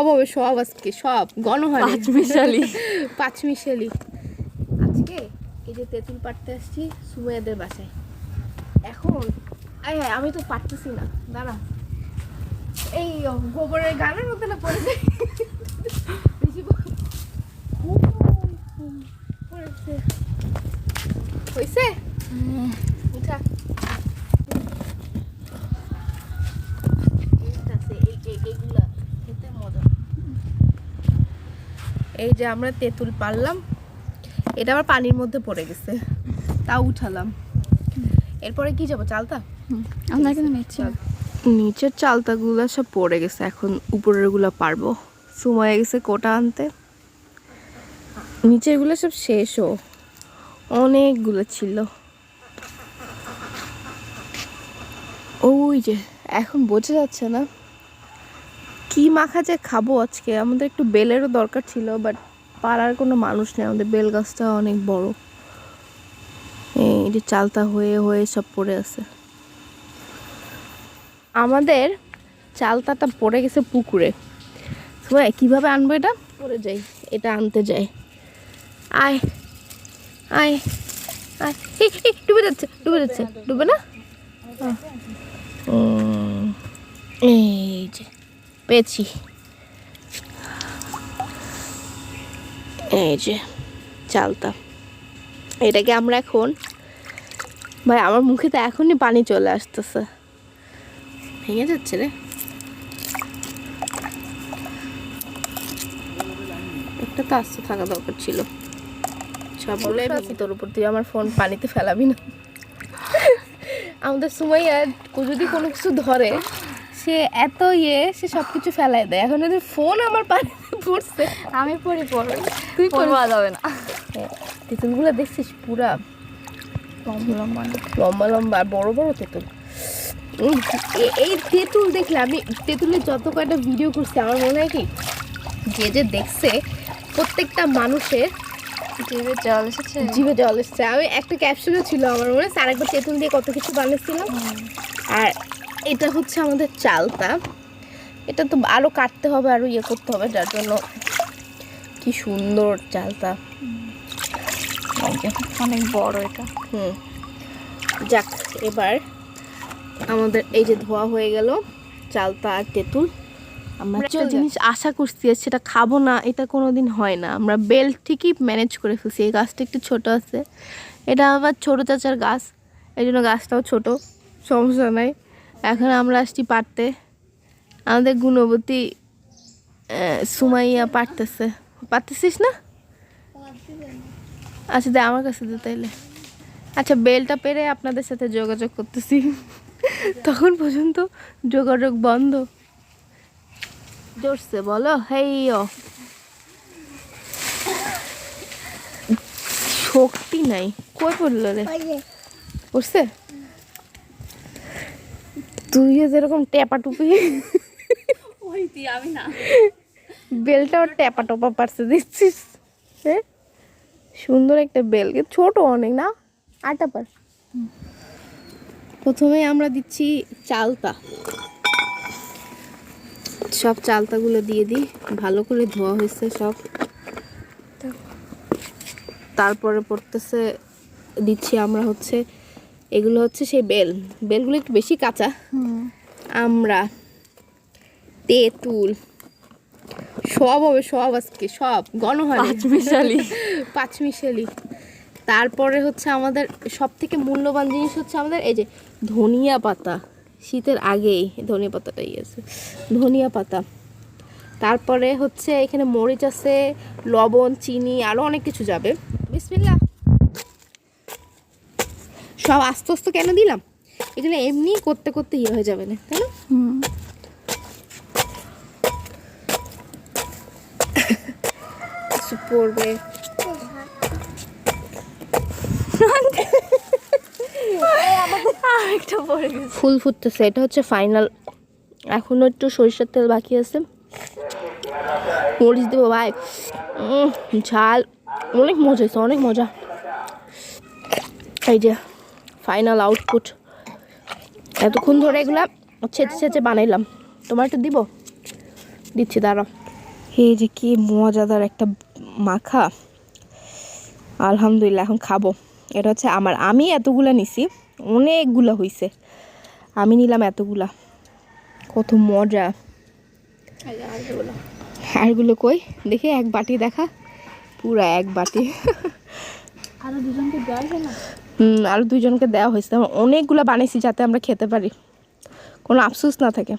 সব হবে সব আজকে সব গণহারে। পাঁচ মিশালি। পাঁচ আজকে এই যে তেঁতুল পাড়তে আসছি সুমাইয়াদের বাসায়। এখন আয় হায়, আমি তো পারতেছি না দাঁড়া। এই গোবরের গানের মধ্যে না পড়ে বেশি পড়েছে। হয়েছে উঠা এইটাতে, এই- এই- এইগুলা খেতে মজা। এই যে আমরা তেঁতুল পারলাম এটা আবার পানির মধ্যে পড়ে গেছে। তাও উঠালাম। এরপরে কি যাব চালতা? আমরা কিন্তু নিচ্ছি। নিচের চালতাগুলো সব পড়ে গেছে এখন উপরেরগুলো পারব। সময় গেছে কোটা আনতে। নিচেরগুলো সব শেষও। অনেকগুলো ছিল। ওই যে এখন বোঝা যাচ্ছে না। কি মাখা যে খাব আজকে? আমাদের একটু বেলেরও দরকার ছিল বাট পাড়ার কোনো মানুষ নেই, আমাদের বেল গাছটা অনেক বড়। এই যে চালতা হয়ে হয়ে সব পড়ে আছে। আমাদের চালতাটা পড়ে গেছে পুকুরে। কীভাবে আনব এটা? পড়ে যাই, এটা আনতে যাই। আয় আয় আয়। ডুবে যাচ্ছে ডুবে যাচ্ছে। ডুবে না? এই যে। পেয়েছি। এই যে চালতা এটাকে আমরা এখন ভাই আমার মুখে তো এখনই পানি চলে আসতেছে। ভেঙে যাচ্ছে রে। একটা তো আস্তে থাকা দরকার ছিল। সবগুলোই ভেঙে তোর উপর তুই আমার ফোন পানিতে ফেলাবি না। আমাদের সময় আর যদি কোনো কিছু ধরে। সে এত ইয়ে সে সব কিছু ফেলাই দেয়। এখন যদি ফোন আমার পানিতে পড়ছে আমি পড়ি পড়ো। তুই পড়বা যাবে না। হ্যাঁ, তেঁতুলগুলো দেখছিস পুরা? লম্বা লম্বা লম্বা লম্বা আর বড় বড় তেঁতুল। এই তেঁতুল দেখলে আমি তেঁতুলের যত কয়টা ভিডিও করছি আমার মনে হয় কি যে যে দেখছে প্রত্যেকটা মানুষের জিভে জল এসেছে। জিভে জল এসেছে। আমি একটা ক্যাপসুলও ছিল আমার মনে আছে আরেকবার তেঁতুল দিয়ে কত কিছু বানিয়েছিলাম আর এটা হচ্ছে আমাদের চালতা। এটা তো আরও কাটতে হবে আরও ইয়ে করতে হবে যার জন্য কি সুন্দর চালতা। অনেক বড় এটা। হুম। যাক এবার আমাদের এই যে ধোয়া হয়ে গেল চালতা আর তেঁতুল। আমরা একটা জিনিস আশা করছি সেটা খাব না এটা কোনো দিন হয় না। আমরা বেল ঠিকই ম্যানেজ করে ফেলছি এই গাছটা একটু ছোট আছে। এটা আবার ছোটো চাচার গাছ এই জন্য গাছটাও ছোট সমস্যা নাই। এখন আমরা আসছি পারতে আমাদের গুণবতী সুমাইয়া পারতেছে পারতেছিস না? আচ্ছা দে আমার কাছে দে তাইলে। আচ্ছা বেলটা পেরে আপনাদের সাথে যোগাযোগ করতেছি। তখন পর্যন্ত যোগাযোগ বন্ধ। জোরছে বলো, হেই শক্তি নাই। কই পড়ল রে? পড়ছে? তুই যেরকম টেপা টুপি ওই তুই আমি না। বেলটাও টেপা টোপা পারছে দেখছিস? হ্যাঁ সুন্দর একটা বেল ছোট অনেক না? আটা পার। প্রথমে আমরা দিচ্ছি চালতা। সব চালতাগুলো দিয়ে দিই ভালো করে ধোয়া হয়েছে সব। তারপরে পড়তেছে দিচ্ছি আমরা হচ্ছে এগুলো হচ্ছে সেই বেল। বেলগুলো একটু বেশি কাঁচা। আমরা তেঁতুল সব হবে সব আজকে সব গণহারে। পাঁচ মিশালি। পাঁচ তারপরে হচ্ছে আমাদের সব থেকে মূল্যবান জিনিস হচ্ছে আমাদের এই যে ধনিয়া পাতা। শীতের আগেই ধনিয়া পাতাটাই আছে। ধনিয়া পাতা। তারপরে হচ্ছে এখানে মরিচ আছে লবণ চিনি আরও অনেক কিছু যাবে। বিসমিল্লা সব আস্তে আস্তে কেন দিলাম? এগুলো এমনি করতে করতে ইয়ে হয়ে যাবে না তাই না? পড়বে। ফুল ফুটতেছে এটা হচ্ছে ফাইনাল এখনও একটু সরিষার তেল বাকি আছে। মরিচ দেবো ভাই। ঝাল। অনেক মজা হয়েছে অনেক মজা। এই যে ফাইনাল আউটপুট এতক্ষণ ধরে এগুলা ছেঁচে ছেঁচে বানাইলাম। তোমার একটু দিব? দিচ্ছি, দাঁড়াও। এই যে কি মজাদার একটা মাখা। আলহামদুলিল্লাহ, এখন খাব। এটা হচ্ছে আমার, আমি এতগুলা নিছি, অনেকগুলা হইছে। আমি নিলাম এতগুলা। কত মজা। আরগুলো কই? দেখি, এক বাটি দেখা। পুরা এক বাটি। আরও দুজনকে দেওয়া না? আরও দুজনকে দেওয়া হয়েছে। অনেকগুলো বানিয়েছি যাতে আমরা খেতে পারি। কোনো আফসোস না থাকে।